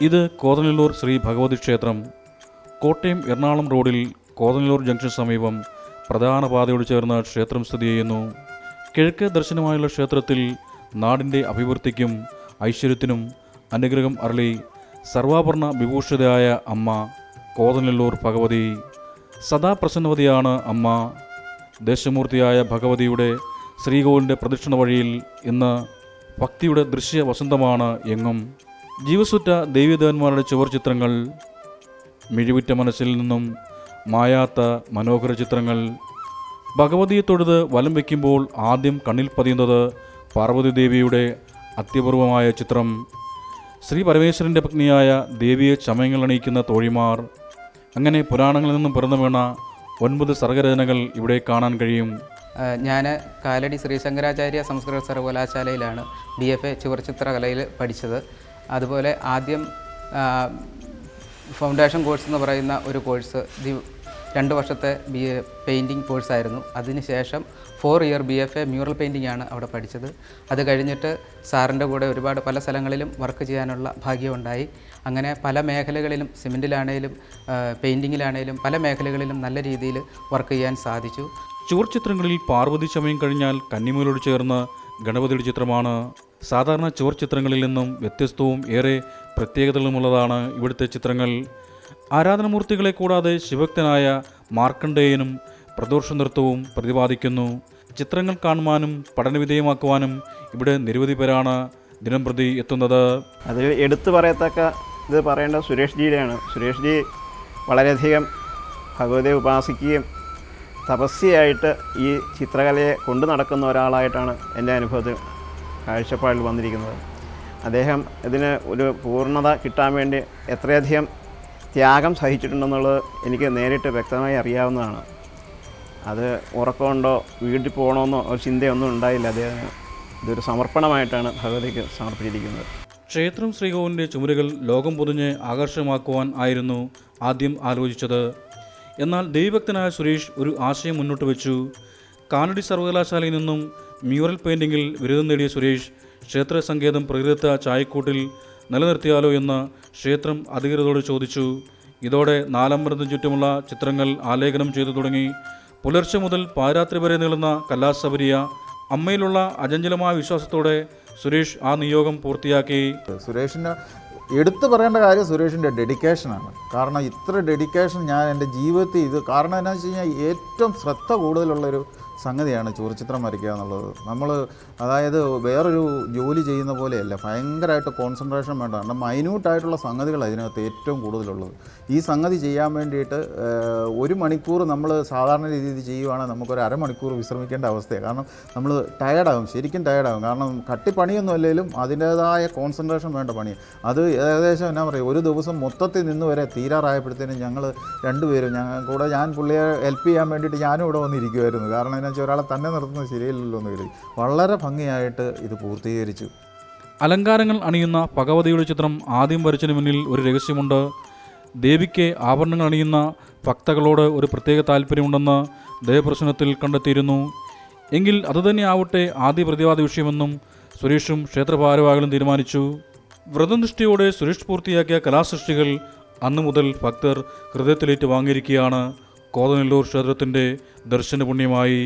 ഇത് കോതനല്ലൂർ ശ്രീ ഭഗവതി ക്ഷേത്രം കോട്ടയം എറണാകുളം റോഡിൽ കോതനല്ലൂർ ജംഗ്ഷൻ സമീപം പ്രധാന പാതയോട് ചേർന്ന് ക്ഷേത്രം സ്ഥിതി ചെയ്യുന്നു. കിഴക്ക് ദർശനമായുള്ള ക്ഷേത്രത്തിൽ നാടിന്റെ അഭിവൃദ്ധിക്കും ഐശ്വര്യത്തിനും അനുഗ്രഹം അരളി സർവാഭരണ വിഭൂഷിതയായ അമ്മ കോതനല്ലൂർ ഭഗവതി. സദാപ്രസന്നവതിയാണ് അമ്മ. ദേശമൂർത്തിയായ ഭഗവതിയുടെ ശ്രീകോവിലിന്റെ പ്രദക്ഷിണ വഴിയിൽ ഇന്ന് ഭക്തിയുടെ ദൃശ്യ വസന്തമാണ് എങ്ങും. ജീവസുറ്റ ദേവീദേവന്മാരുടെ ചുവർ ചിത്രങ്ങൾ മിഴിവുറ്റ മനസ്സിൽ നിന്നും മായാത്ത മനോഹര ചിത്രങ്ങൾ. ഭഗവതിയെ തൊഴുത് വലം വയ്ക്കുമ്പോൾ ആദ്യം കണ്ണിൽ പതിയുന്നത് പാർവതി ദേവിയുടെ അത്യപൂർവമായ ചിത്രം. ശ്രീ പരമേശ്വരന്റെ പത്നിയായ ദേവിയെ ചമയങ്ങൾ അണിയിക്കുന്ന തോഴിമാർ. അങ്ങനെ പുരാണങ്ങളിൽ നിന്നും പിറന്നു വീണ ഒൻപത് സർഗരചനകൾ ഇവിടെ കാണാൻ കഴിയും. ഞാൻ കാലടി ശ്രീശങ്കരാചാര്യ സംസ്കൃത സർവകലാശാലയിലാണ് ബി എഫ് എ ചുവർച്ചിത്രകലയിൽ പഠിച്ചത്. അതുപോലെ ആദ്യം ഫൗണ്ടേഷൻ കോഴ്സ് എന്ന് പറയുന്ന ഒരു കോഴ്സ് ദി- രണ്ട് വർഷത്തെ ബി എ പെയിന്റിങ് കോഴ്സായിരുന്നു അതിനുശേഷം four year B F A mural painting ആണ് അവിടെ പഠിച്ചത്. അത് കഴിഞ്ഞിട്ട് സാറിന്റെ കൂടെ ഒരുപാട് പല സ്ഥലങ്ങളിലും വർക്ക് ചെയ്യാനുള്ള ഭാഗ്യമുണ്ടായി അങ്ങനെ പല മേഖലകളിലും സിമെന്റിലാണേലും പെയിന്റിങ്ങിലാണേലും പല മേഖലകളിലും നല്ല രീതിയിൽ വർക്ക് ചെയ്യാൻ സാധിച്ചു. ചുവർ ചിത്രങ്ങളിൽ പാർവതി ചമയം കഴിഞ്ഞാൽ കന്നിമൂലോട് ചേർന്ന് ഗണപതിയുടെ ചിത്രമാണ് സാധാരണ ചുവർ ചിത്രങ്ങളിൽ നിന്നും വ്യത്യസ്തവും ഏറെ പ്രത്യേകതകളുമുള്ളതാണ് ഇവിടുത്തെ ചിത്രങ്ങൾ. ആരാധനമൂർത്തികളെ കൂടാതെ ശിവഭക്തനായ മാർക്കണ്ഡേയനും പ്രദോഷ നൃത്തവും പ്രതിപാദിക്കുന്നു. ചിത്രങ്ങൾ കാണുവാനും പഠനവിധേയമാക്കുവാനും ഇവിടെ നിരവധി പേരാണ് ദിനം പ്രതി എത്തുന്നത്. അതിൽ എടുത്തു പറയത്തക്ക ഇത് പറയേണ്ട സുരേഷ് ജിയുടെയാണ് സുരേഷ് ജി വളരെയധികം ഭഗവതിയെ ഉപാസിക്കുകയും തപസ്യയായിട്ട് ഈ ചിത്രകലയെ കൊണ്ടു നടക്കുന്ന ഒരാളായിട്ടാണ് എന്റെ അനുഭവത്തിൽ കാഴ്ചപ്പാടിൽ വന്നിരിക്കുന്നത്. അദ്ദേഹം ഇതിന് ഒരു പൂർണത കിട്ടാൻ വേണ്ടി എത്രയധികം ത്യാഗം സഹിച്ചിട്ടുണ്ടെന്നുള്ളത് എനിക്ക് നേരിട്ട് വ്യക്തമായി അറിയാവുന്നതാണ്. അത് ഉറക്കമുണ്ടോ വീട്ടിൽ പോകണമെന്നോ ഒരു ചിന്തയൊന്നും ഉണ്ടായില്ല. അദ്ദേഹത്തിന് ഇതൊരു സമർപ്പണമായിട്ടാണ് ഭഗവതിക്ക് സമർപ്പിച്ചിരിക്കുന്നത്. ക്ഷേത്രം ശ്രീകോവിലിന്റെ ചുമരുകൾ ലോകം പൊതിഞ്ഞ് ആകർഷകമാക്കുവാൻ ആയിരുന്നു ആദ്യം ആലോചിച്ചത്. എന്നാൽ ദൈവഭക്തനായ സുരേഷ് ഒരു ആശയം മുന്നോട്ട് വെച്ചു. കാനഡി സർവകലാശാലയിൽ നിന്നും മ്യൂറൽ പെയിന്റിങ്ങിൽ ബിരുദം നേടിയ സുരേഷ് ക്ഷേത്ര സങ്കേതം പ്രകൃത ചായക്കൂട്ടിൽ നിലനിർത്തിയാലോ എന്ന് ക്ഷേത്രം അധികൃതരോട് ചോദിച്ചു. ഇതോടെ നാലമ്പലത്തിന് ചുറ്റുമുള്ള ചിത്രങ്ങൾ ആലേഖനം ചെയ്തു തുടങ്ങി. പുലർച്ചെ മുതൽ പാരാത്രി വരെ നീളുന്ന കലാസബരിയ അമ്മയിലുള്ള അജഞ്ചലമായ വിശ്വാസത്തോടെ സുരേഷ് ആ നിയോഗം പൂർത്തിയാക്കി. സുരേഷിന് എടുത്തു പറയേണ്ട കാര്യം സുരേഷിന്റെ ഡെഡിക്കേഷനാണ് കാരണം ഇത്ര ഡെഡിക്കേഷൻ ഞാൻ എന്റെ ജീവിതത്തിൽ ഇത് കാരണം എന്താണെന്ന് വെച്ച് കഴിഞ്ഞാൽ ഏറ്റവും ശ്രദ്ധ കൂടുതലുള്ളൊരു സംഗതിയാണ് ചൂർച്ചിത്രം വരയ്ക്കുക എന്നുള്ളത്. നമ്മൾ അതായത് വേറൊരു ജോലി ചെയ്യുന്ന പോലെയല്ല ഭയങ്കരമായിട്ട് കോൺസെൻട്രേഷൻ വേണ്ട കാരണം മൈന്യൂട്ടായിട്ടുള്ള സംഗതികളാണ് ഇതിനകത്ത് ഏറ്റവും കൂടുതലുള്ളത്. ഈ സംഗതി ചെയ്യാൻ വേണ്ടിയിട്ട് ഒരു മണിക്കൂർ നമ്മൾ സാധാരണ രീതിയിൽ ചെയ്യുവാണെങ്കിൽ നമുക്കൊരു അരമണിക്കൂർ വിശ്രമിക്കേണ്ട അവസ്ഥയാണ് കാരണം നമ്മൾ ടയർഡാകും ശരിക്കും ടയർഡാകും കാരണം കട്ടിപ്പണിയൊന്നും അല്ലെങ്കിലും അതിന്റേതായ കോൺസെൻട്രേഷൻ വേണ്ട പണി അത് ഏകദേശം എന്നാ പറയുക ഒരു ദിവസം മൊത്തത്തിൽ നിന്ന് വരെ തീരാറായപ്പോഴത്തേനും ഞങ്ങൾ രണ്ടുപേരും ഞങ്ങൾ കൂടെ ഞാൻ പുള്ളിയെ ഹെൽപ്പ് ചെയ്യാൻ വേണ്ടിയിട്ട് ഞാനും ഇവിടെ വന്നിരിക്കുമായിരുന്നു കാരണം വെച്ചാൽ ഒരാളെ തന്നെ നിർത്തുന്നത് ശരിയല്ലല്ലോ എന്ന് കരുതി. വളരെ ഭംഗിയായിട്ട് ഇത് പൂർത്തീകരിച്ചു. അലങ്കാരങ്ങൾ അണിയുന്ന ഭഗവതിയുടെ ചിത്രം ആദ്യം വരച്ചതിന് മുന്നിൽ ഒരു രഹസ്യമുണ്ട്. ദേവിക്ക് ആഭരണങ്ങൾ അണിയുന്ന ഭക്തകളോട് ഒരു പ്രത്യേക താല്പര്യമുണ്ടെന്ന് ദേവപ്രശ്നത്തിൽ കണ്ടെത്തിയിരുന്നു. എങ്കിൽ അതുതന്നെ ആവട്ടെ ആദ്യ പ്രതിവാദ വിഷയമെന്നും സുരേഷും ക്ഷേത്രഭാരവാഹികളും തീരുമാനിച്ചു. വ്രതനിഷ്ഠയോടെ സുരേഷ് പൂർത്തിയാക്കിയ കലാസൃഷ്ടികൾ അന്നു മുതൽ ഭക്തർ ഹൃദയത്തിലേറ്റ് വാങ്ങിയിരിക്കുകയാണ്. കോതനെല്ലൂർ ക്ഷേത്രത്തിന്റെ ദർശന പുണ്യമായി